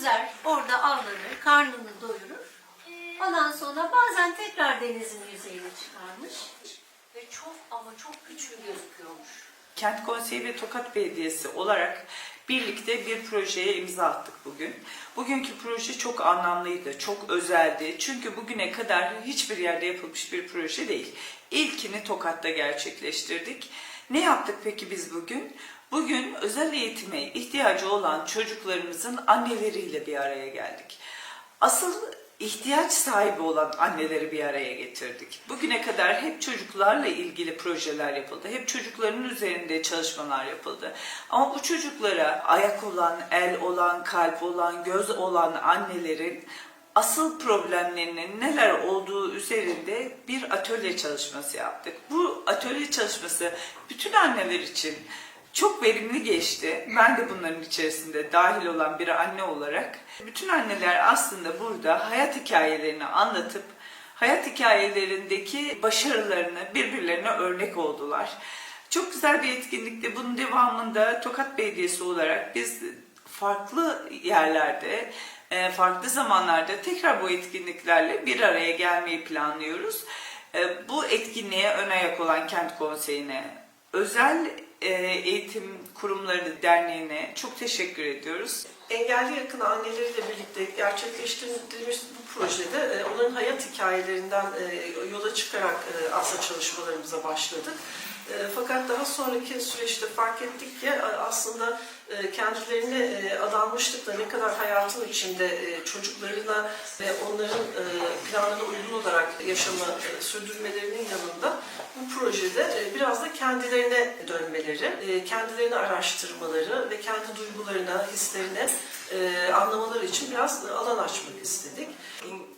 yüzer, orada avlanır, karnını doyurur. Ondan sonra bazen tekrar denizin yüzeyine çıkarmış. Ve çok ama çok güçlü gözüküyormuş. Kent Konseyi ve Tokat Belediyesi olarak birlikte bir projeye imza attık bugün. Bugünkü proje çok anlamlıydı, çok özeldi. Çünkü bugüne kadar hiçbir yerde yapılmış bir proje değil. İlkini Tokat'ta gerçekleştirdik. Ne yaptık peki biz bugün? Bugün özel eğitime ihtiyacı olan çocuklarımızın anneleriyle bir araya geldik. Asıl ihtiyaç sahibi olan anneleri bir araya getirdik. Bugüne kadar hep çocuklarla ilgili projeler yapıldı. Hep çocukların üzerinde çalışmalar yapıldı. Ama bu çocuklara ayak olan, el olan, kalp olan, göz olan annelerin asıl problemlerinin neler olduğu üzerinde bir atölye çalışması yaptık. Bu atölye çalışması bütün anneler için çok verimli geçti. Ben de bunların içerisinde dahil olan bir anne olarak bütün anneler aslında burada hayat hikayelerini anlatıp hayat hikayelerindeki başarılarını birbirlerine örnek oldular. Çok güzel bir etkinlikti. Bunun devamında Tokat Belediyesi olarak biz farklı yerlerde, e, farklı zamanlarda tekrar bu etkinliklerle bir araya gelmeyi planlıyoruz. E, Bu etkinliğe ön ayak olan Kent Konseyi'ne, özel e, eğitim kurumları derneğine çok teşekkür ediyoruz. Engelli yakın anneleriyle birlikte gerçekleştirdiğimiz bu projede e, onların hayat hikayelerinden e, yola çıkarak aslında çalışmalarımıza başladık. E, Fakat daha sonraki süreçte fark ettik ki e, aslında e, kendilerine e, adanmışlıkla ne kadar hayatın içinde e, çocuklarına ve onların e, planına uygun olarak yaşamı e, sürdürmelerinin yanında bu projede biraz da kendilerine dönmeleri, kendilerini araştırmaları ve kendi duygularına, hislerine anlamaları için biraz alan açmak istedik.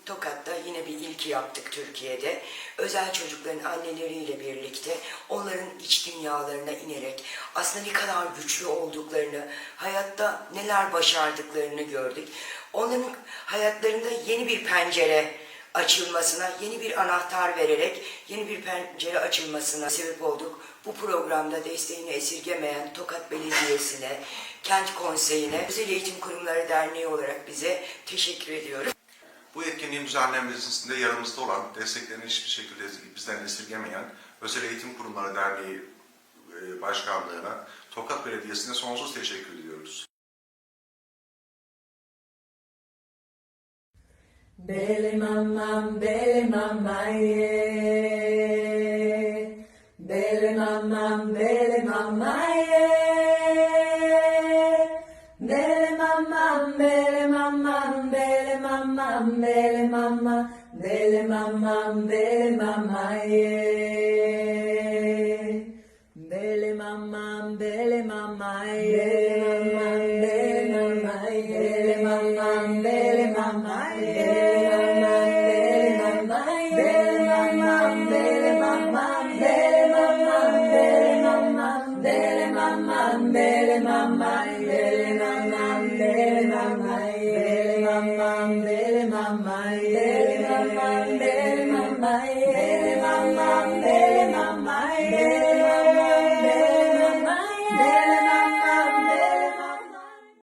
Tokat'ta yine bir ilki yaptık Türkiye'de. Özel çocukların anneleriyle birlikte onların iç dünyalarına inerek aslında ne kadar güçlü olduklarını, hayatta neler başardıklarını gördük. Onların hayatlarında yeni bir pencere açılmasına, yeni bir anahtar vererek yeni bir pencere açılmasına sebep olduk. Bu programda desteğini esirgemeyen Tokat Belediyesi'ne, Kent Konseyi'ne, Özel Eğitim Kurumları Derneği olarak bize teşekkür ediyorum. Bu etkinliğin düzenlenmesinde yanımızda olan, desteklerini hiçbir şekilde bizden esirgemeyen Özel Eğitim Kurumları Derneği e, Başkanlığı'na, Tokat Belediyesi'ne sonsuz teşekkür ediyoruz. Bele mamam, bele mamaye. Bele mamam, bele mamaye. Bele mamam, bele mamam, bele mamam, bele mama. Bele mamam, bele mamaye. Dele mamá, dele mamá, dele mamá, dele mamá, dele mamá, dele mamá.